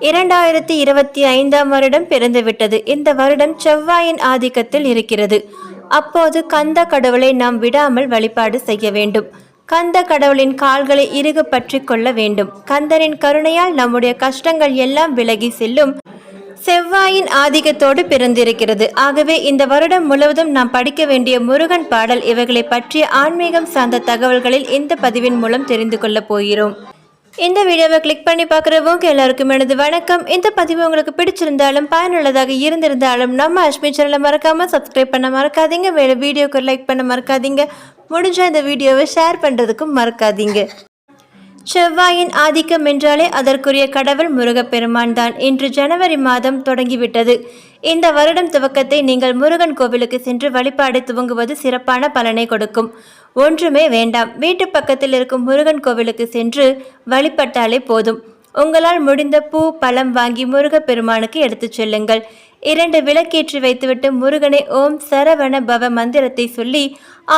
இரண்டாயிரத்தி இருபத்தி ஐந்தாம் வருடம் பிறந்துவிட்டது. இந்த வருடம் செவ்வாயின் ஆதிக்கத்தில் இருக்கிறது. அப்போது கந்த கடவுளை நாம் விடாமல் வழிபாடு செய்ய வேண்டும். கந்த கடவுளின் கால்களை இறுக பற்றி கொள்ள வேண்டும். கந்தரின் கருணையால் நம்முடைய கஷ்டங்கள் எல்லாம் விலகி செல்லும் செவ்வாயின் ஆதிக்கத்தோடு பிறந்திருக்கிறது. ஆகவே இந்த வருடம் முழுவதும் நாம் படிக்க வேண்டிய முருகன் பாடல் இவைகளை பற்றிய ஆன்மீகம் சார்ந்த தகவல்களில் இந்த பதிவின் மூலம் தெரிந்து கொள்ளப் போகிறோம். இந்த வீடியோவை கிளிக் பண்ணி பார்க்குறவங்க எல்லாருக்கும் எனது வணக்கம். இந்த பதிவு உங்களுக்கு பிடிச்சிருந்தாலும் பயனுள்ளதாக இருந்திருந்தாலும் நம்ம அஷ்மி சேனலை மறக்காமல் சப்ஸ்கிரைப் பண்ண மறக்காதீங்க. மேலே வீடியோக்கு லைக் பண்ண மறக்காதீங்க. முடிஞ்ச இந்த வீடியோவை ஷேர் பண்ணுறதுக்கும் மறக்காதீங்க. செவ்வாயின் ஆதிக்கம் என்றாலே அதற்குரிய கடவுள் முருகப்பெருமான் தான் இன்று ஜனவரி மாதம் தொடங்கிவிட்டது. இந்த வருடம் துவக்கத்தை நீங்கள் முருகன் கோவிலுக்கு சென்று வழிபாடு துவங்குவது சிறப்பான பலனை கொடுக்கும். ஒன்றுமே வேண்டாம். வீட்டு பக்கத்தில் இருக்கும் முருகன் கோவிலுக்கு சென்று வழிபட்டாலே போதும். உங்களால் முடிந்த பூ பழம் வாங்கி முருகப்பெருமானுக்கு எடுத்துச் செல்லுங்கள். இரண்டு விளக்கேற்றி வைத்துவிட்டு முருகனை ஓம் சரவண பவ மந்திரத்தை சொல்லி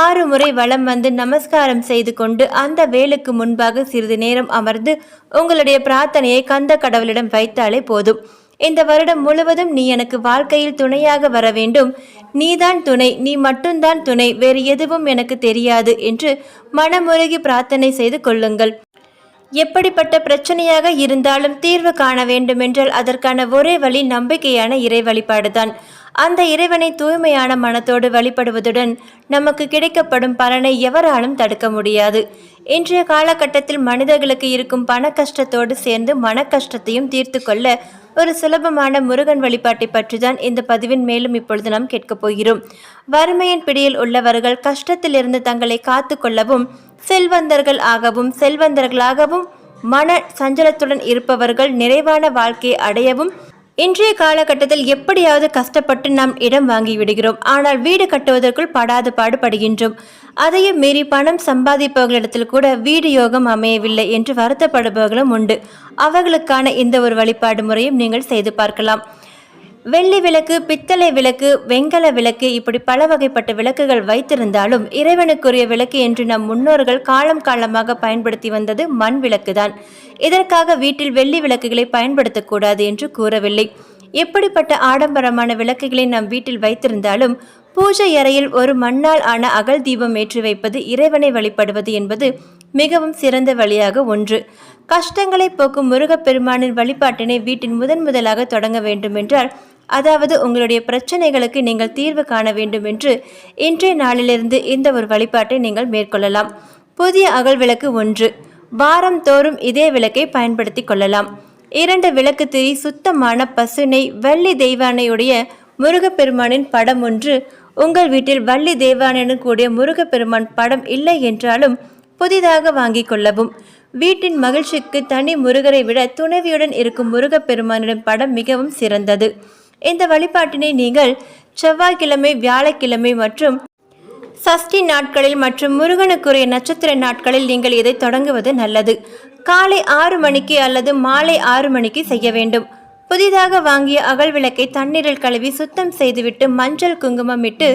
ஆறு முறை வலம் வந்து நமஸ்காரம் செய்து கொண்டு அந்த வேலுக்கு முன்பாக சிறிது நேரம் அமர்ந்து உங்களுடைய பிரார்த்தனையை கந்த கடவுளிடம் வைத்தாலே போதும். இந்த வருடம் முழுவதும் நீ எனக்கு வாழ்க்கையில் துணையாக வர வேண்டும். நீதான் துணை நீ மட்டும்தான் துணை வேறு எதுவும் எனக்கு தெரியாது என்று மனமுருகி பிரார்த்தனை செய்து கொள்ளுங்கள். எப்படிப்பட்ட பிரச்சனையாக இருந்தாலும் தீர்வு காண வேண்டுமென்றால் அதற்கான ஒரே வழி நம்பிக்கையான இறை வழிபாடுதான். அந்த இறைவனை தூய்மையான மனத்தோடு வழிபடுவதுடன் நமக்கு கிடைக்கப்படும் பலனை எவராலும் தடுக்க முடியாது. இன்றைய காலகட்டத்தில் மனிதர்களுக்கு இருக்கும் பண கஷ்டத்தோடு சேர்ந்து மன கஷ்டத்தையும் தீர்த்து கொள்ள ஒரு சுலபமான முருகன் வழிபாட்டை பற்றி தான் இந்த பதிவின் மேலும் இப்பொழுது நாம் கேட்கப் போகிறோம். வறுமையின் பிடியில் உள்ளவர்கள் கஷ்டத்திலிருந்து தங்களை காத்து கொள்ளவும் செல்வந்தர்கள் ஆகவும் செல்வந்தர்களாகவும் மன சஞ்சலத்துடன் இருப்பவர்கள் நிறைவான வாழ்க்கையை அடையவும் இன்றைய காலகட்டத்தில் எப்படியாவது கஷ்டப்பட்டு நாம் இடம் வாங்கி விடுகிறோம். ஆனால் வீடு கட்டுவதற்குள் படாது பாடுபடுகின்றோம். அதையும் மீறி பணம் சம்பாதிப்பவர்களிடத்தில் கூட வீடு யோகம் அமையவில்லை என்று வருத்தப்படுபவர்களும் உண்டு. அவர்களுக்கான இந்த ஒரு வழிபாடு முறையும் நீங்கள் செய்து பார்க்கலாம். வெள்ளி விளக்கு பித்தளை விளக்கு வெங்கல விளக்கு இப்படி பல வகைப்பட்ட விளக்குகள் வைத்திருந்தாலும் இறைவனுக்குரிய விளக்கு என்று நம் முன்னோர்கள் காலம் காலமாக பயன்படுத்தி வந்தது மண் விளக்குதான். இதற்காக வீட்டில் வெள்ளி விளக்குகளை பயன்படுத்தக்கூடாது என்று கூறவில்லை. எப்படிப்பட்ட ஆடம்பரமான விளக்குகளை நம் வீட்டில் வைத்திருந்தாலும் பூஜை அறையில் ஒரு மண்ணால் ஆன அகல் தீபம் ஏற்றி வைப்பது இறைவனை வழிபடுவது என்பது மிகவும் சிறந்த வழியாக ஒன்று. கஷ்டங்களை போக்கும் முருகப்பெருமானின் வழிபாட்டினை வீட்டின் முதன் முதலாக தொடங்க வேண்டுமென்றால் அதாவது உங்களுடைய பிரச்சனைகளுக்கு நீங்கள் தீர்வு காண வேண்டும் என்று இன்றைய நாளிலிருந்து இந்த ஒரு வழிபாட்டை நீங்கள் மேற்கொள்ளலாம். புதிய அகல் விளக்கு ஒன்று. வாரம் தோறும் இதே விளக்கை பயன்படுத்தி கொள்ளலாம். இரண்டு விளக்கு திரி சுத்தமான பசுனை வள்ளி தெய்வானையுடைய முருகப்பெருமானின் படம் ஒன்று. உங்கள் வீட்டில் வள்ளி தெய்வானுடன் கூடிய முருகப்பெருமான் படம் இல்லை என்றாலும் புதிதாக வாங்கிக் கொள்ளவும். வீட்டின் மகிழ்ச்சிக்கு தனி முருகரை விட துணைவியுடன் இருக்கும் முருகப்பெருமானின் படம் மிகவும் சிறந்தது. இந்த வழிபாட்டினை நீங்கள் செவ்வாய்க்கிழமை வியாழக்கிழமை மற்றும் சஷ்டி நாட்களில் மற்றும் முருகனுக்குரிய நட்சத்திர நாட்களில் நீங்கள் இதை தொடங்குவது நல்லது. காலை ஆறு மணிக்கு அல்லது மாலை ஆறு மணிக்கு செய்ய வேண்டும். புதிதாக வாங்கிய அகல் விளக்கை தண்ணீரில் கழுவி சுத்தம் செய்துவிட்டு மஞ்சள் குங்குமம் இட்டு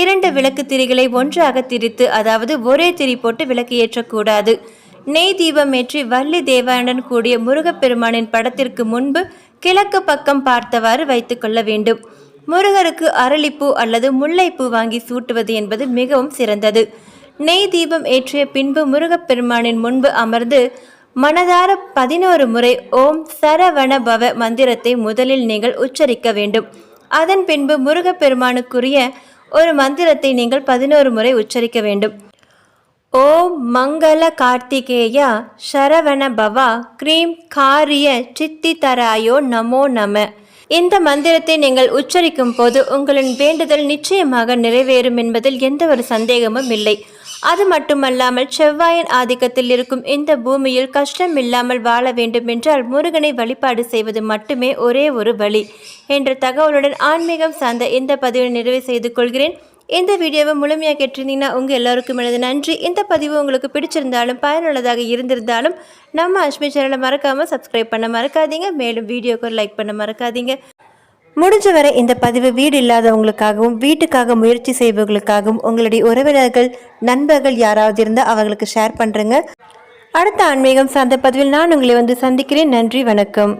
இரண்டு விளக்கு திரிகளை ஒன்றாக திரித்து அதாவது ஒரே திரி போட்டு விளக்கு ஏற்றக்கூடாது. நெய் தீபம் ஏற்றி வள்ளி தேவாயுடன் கூடிய முருகப்பெருமானின் படத்திற்கு முன்பு கிழக்கு பக்கம் பார்த்தவாறு வைத்துக்கொள்ள வேண்டும். முருகருக்கு அரளிப்பூ அல்லது முல்லைப்பூ வாங்கி சூட்டுவது என்பது மிகவும் சிறந்தது. நெய் தீபம் ஏற்றிய பின்பு முருகப்பெருமானின் முன்பு அமர்ந்து மனதார பதினோரு முறை ஓம் சரவண பவ மந்திரத்தை முதலில் நீங்கள் உச்சரிக்க வேண்டும். அதன் பின்பு முருகப்பெருமானுக்குரிய ஒரு மந்திரத்தை நீங்கள் பதினோரு முறை உச்சரிக்க வேண்டும். ஓம் மங்கள கார்த்திகேயா சரவண பவா க்ரீம் காரிய சித்திதராயோ நமோ நம. இந்த மந்திரத்தை நீங்கள் உச்சரிக்கும் போது உங்களின் வேண்டுதல் நிச்சயமாக நிறைவேறும் என்பதில் எந்த ஒரு சந்தேகமும் இல்லை. அது மட்டுமல்லாமல் செவ்வாயின் ஆதிக்கத்தில் இருக்கும் இந்த பூமியில் கஷ்டம் இல்லாமல் வாழ வேண்டும் என்றால் முருகனை வழிபாடு செய்வது மட்டுமே ஒரே ஒரு வழி. என்ற தகவலுடன் ஆன்மீகம் சார்ந்த இந்த பதிவை நிறைவு செய்து கொள்கிறேன். இந்த வீடியோவை முழுமையாக கேட்டிருந்தீங்கன்னா உங்கள் எல்லாருக்கும் எனது நன்றி. இந்த பதிவு உங்களுக்கு பிடிச்சிருந்தாலும் பயனுள்ளதாக இருந்திருந்தாலும் நம்ம அஷ்மி சேனலை மறக்காமல் சப்ஸ்கிரைப் பண்ண மறக்காதீங்க. மேலும் வீடியோக்கு லைக் பண்ண மறக்காதீங்க. முடிஞ்ச வரை இந்த பதிவு வீடு இல்லாதவங்களுக்காகவும் வீட்டுக்காக முயற்சி செய்பவர்களுக்காகவும் உங்களுடைய உறவினர்கள் நண்பர்கள் யாராவது இருந்தால் அவர்களுக்கு ஷேர் பண்ணுறேங்க அடுத்த ஆன்மீகம் சார்ந்த பதிவில் நான் உங்களை வந்து சந்திக்கிறேன். நன்றி வணக்கம்.